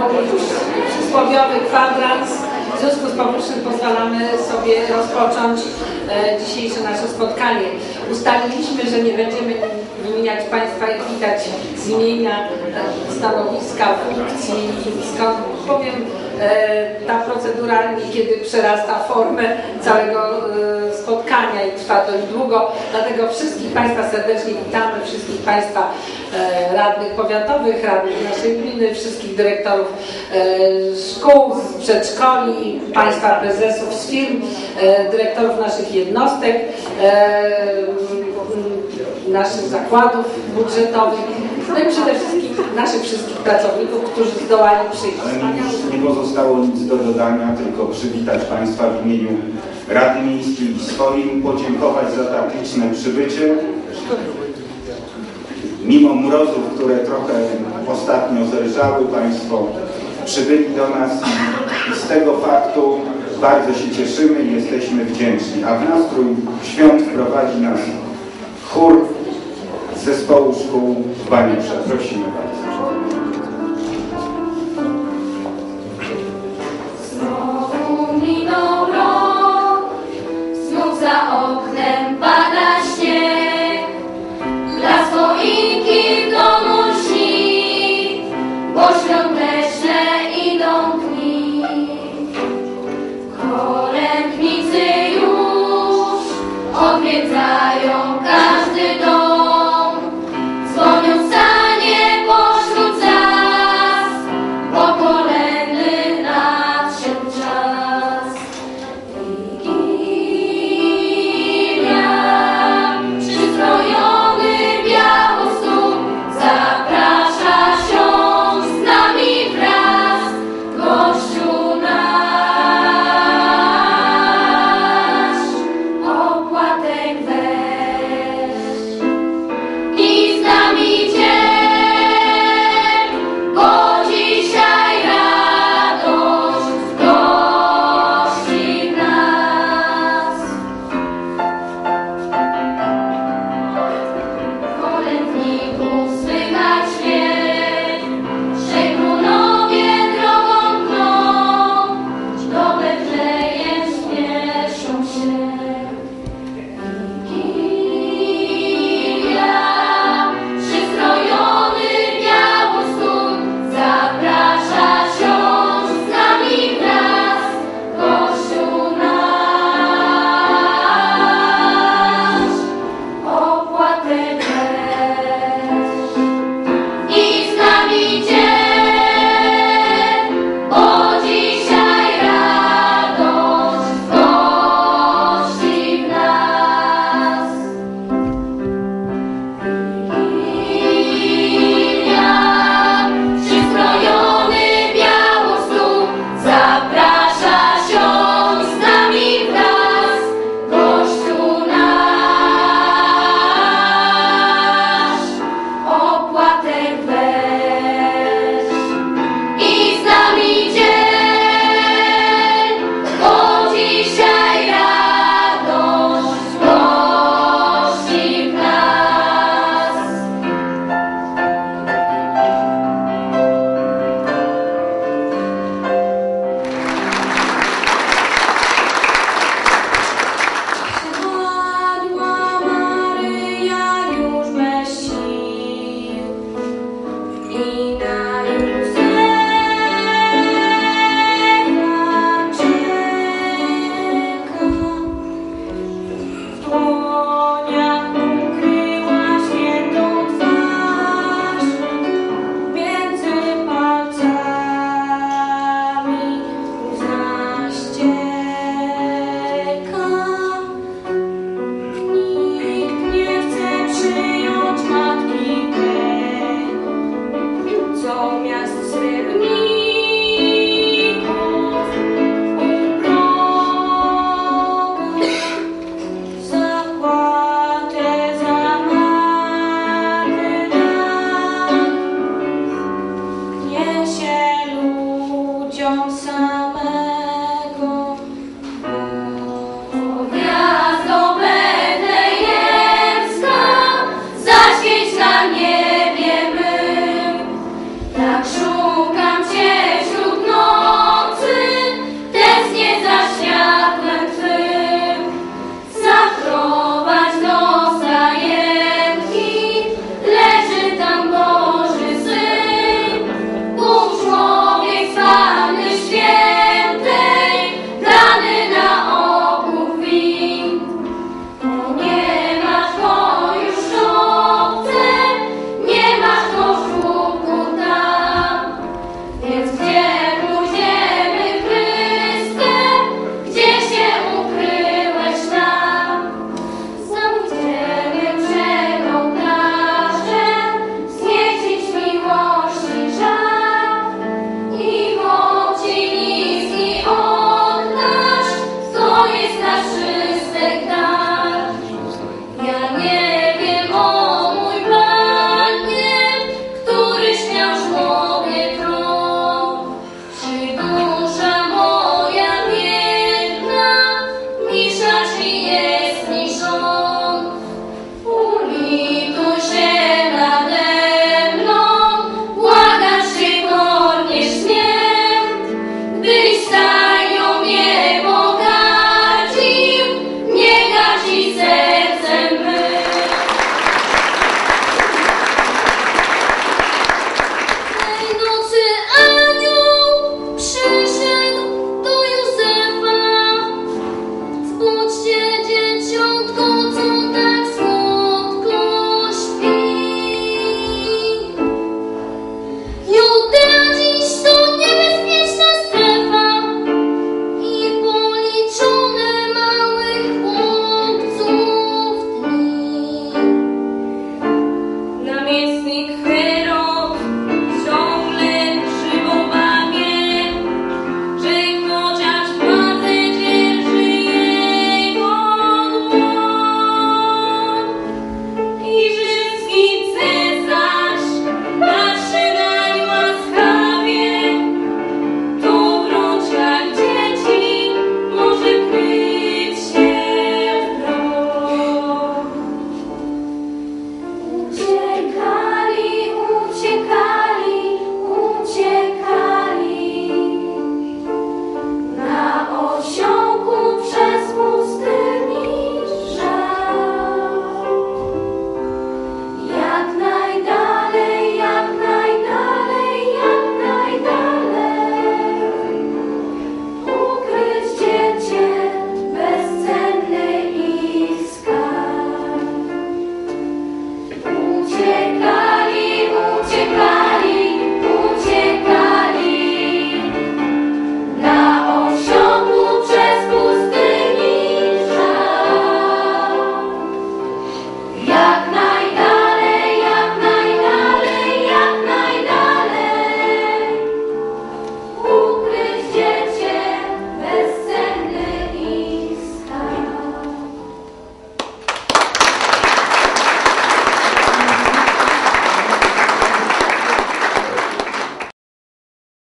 robić przysłowiowy kwadrans. W związku z powyższym pozwalamy sobie rozpocząć e, dzisiejsze nasze spotkanie. Ustaliliśmy, że nie będziemy wymieniać Państwa, i widać, z imienia, e, stanowiska, funkcji, skąd powiem ta proceduralnie, kiedy przerasta formę całego e, spotkania i trwa dość długo. Dlatego wszystkich Państwa serdecznie witamy, wszystkich Państwa e, radnych powiatowych, radnych naszej gminy, wszystkich dyrektorów e, szkół, przedszkoli, Państwa prezesów z firm, e, dyrektorów naszych jednostek, e, naszych zakładów budżetowych, no i przede wszystkim naszych wszystkich pracowników, którzy zdołali przyjść. Ale nie pozostało nic do dodania, tylko przywitać Państwa w imieniu Rady Miejskiej i swoim, podziękować za tak liczne przybycie. Mimo mrozów, które trochę ostatnio zerżały, Państwo przybyli do nas i z tego faktu bardzo się cieszymy i jesteśmy wdzięczni. A w nastrój świąt wprowadzi nas chór zespołu szkół w Banieprze. Prosimy bardzo. You.